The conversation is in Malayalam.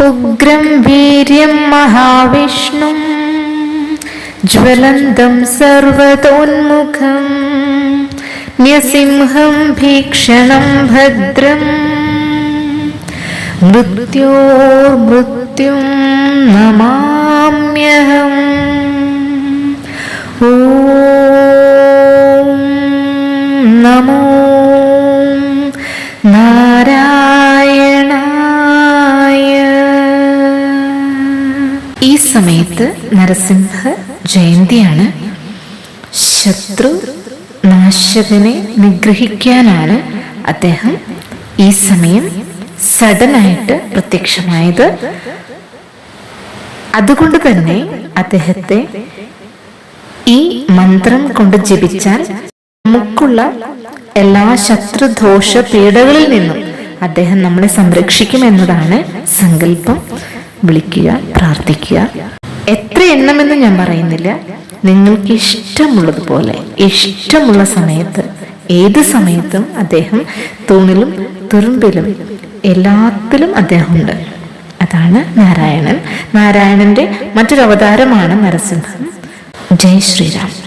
ഉഗ്രം വീര്യം മഹാവിഷ്ണും ജ്വലന്തം സർവതോന്മുഖം ന്യസിംഹം ഭീക്ഷണം ഭദ്രം മൃത്യോർമൃത്യും നമാമ്യഹം. ഓ നമോ ഈ സമയത്ത് നരസിംഹ ജയന്തിയാണ് ശത്രു നാശകനെ നിഗ്രഹിക്കാനാണ് അദ്ദേഹം ഈ സമയം സഡനായിട്ട് പ്രത്യക്ഷമായത്. അതുകൊണ്ട് തന്നെ അദ്ദേഹത്തെ ഈ മന്ത്രം കൊണ്ട് ജപിച്ചാൽ നമുക്കുള്ള എല്ലാ ശത്രുദോഷ പീഡകളിൽ നിന്നും അദ്ദേഹം നമ്മളെ സംരക്ഷിക്കും എന്നതാണ് സങ്കല്പം. വിളിക്കുക പ്രാർത്ഥിക്കുക. എത്ര എണ്ണമെന്ന് ഞാൻ പറയുന്നില്ല. നിങ്ങൾക്ക് ഇഷ്ടമുള്ളതുപോലെ ഇഷ്ടമുള്ള സമയത്ത് ഏത് സമയത്തും അദ്ദേഹം തൂണിലും തുറുമ്പിലും എല്ലാത്തിലും അദ്ദേഹമുണ്ട്. അതാണ് നാരായണൻ. നാരായണന്റെ മറ്റൊരു അവതാരമാണ് നരസിംഹം ജയ് ശ്രീരാം.